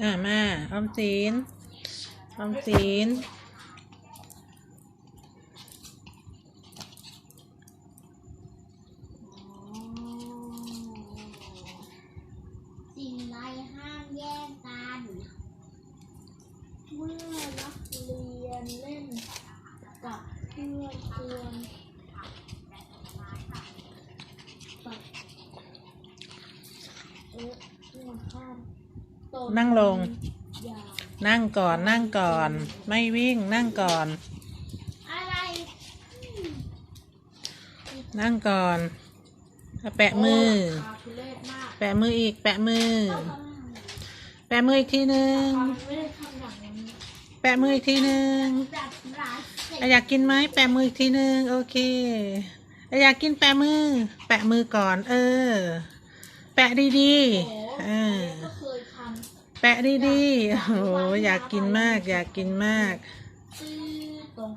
อ่ามาออมสินออมสินสิ่งใดห้ามแย่งกัน เมื่อนักเรียนเล่นกับเพื่อนควรปัดเออเพื่อนข้าม นั่งลงอย่านั่งก่อนนั่งก่อน ไม่วิ่งนั่งก่อนอะไรอืมนั่งก่อนอะแปะมือโคาทุเรศมากแปะมืออีก แปะมือเอาทำไมแปะมืออีกทีนึงมันไม่ได้ทำอย่างนั้นแปะมืออีกทีนึงจัดร้านเสร็จอะอยากกินไหมแปะมืออีกทีนึงโอเคอะอยากกินแปะมือ แปะมือก่อน เออ แปะดีโอ้ๆเออก็เคยท แปะดีๆโอ้โหอยากกินมากอยากกินมากำซื้อตรง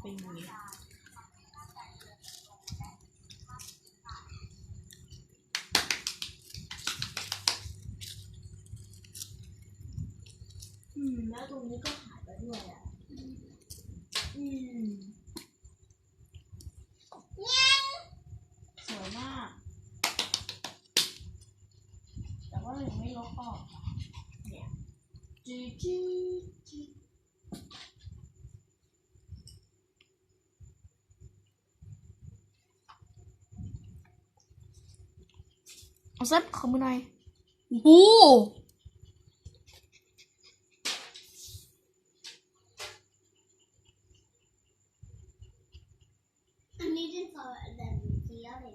เป็นอย่างนี้อืม แล้วตรงนี้ก็หายไปด้วยอะ อืมสวยมาก ก็เลยไม่ลบออกเนี่ยจีจีเอาเซ็ตขอมือหน่อยบูอันนี้จะนสอแบบเดียวเลย